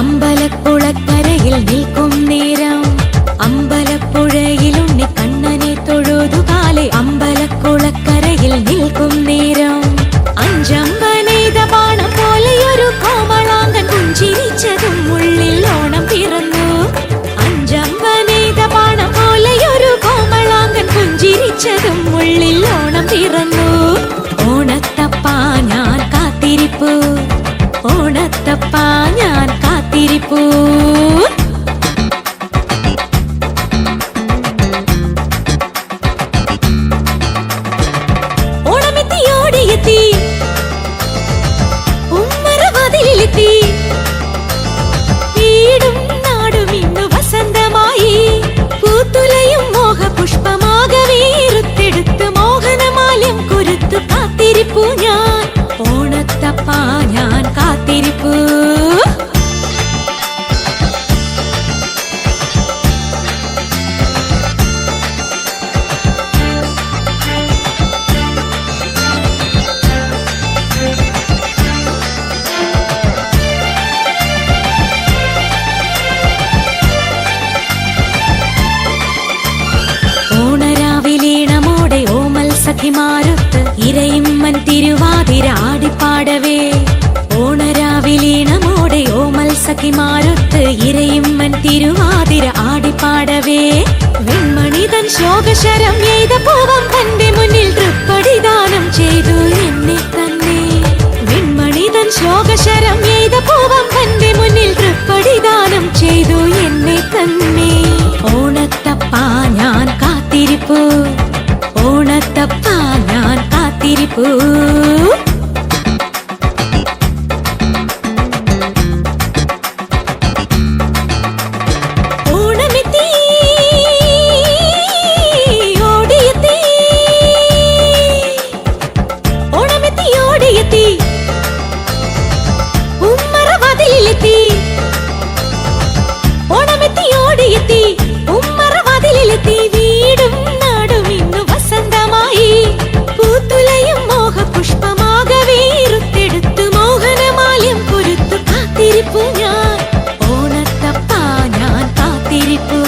Amba തിരുവാതിരാടിപ്പാടവേ. ഓണരാവിലീണമോടെ ഓമൽ സഖിമാരൊത്ത് ഇരയുമ്മൻ തിരുവാതിര ആടിപ്പാടവേ. വെൺമണിതൻ ശോകശരം എയ്ത പോവം തന്റെ മുന്നിൽ വാതിലെത്തി ഓണമെത്തി ഓടിയെത്തി. ഉമ്മറ വാതിലെത്തി വീടും നാടും ഇന്നു വസന്തമായി. പൂത്തുലയും മോഹപുഷ്പമാകവേ ഇരുത്തെടുത്തു മോഹനമാലയം പൊരുത്തു കാത്തിരിപ്പു ഞാൻ. ഓണത്തപ്പ ഞാൻ കാത്തിരിപ്പു.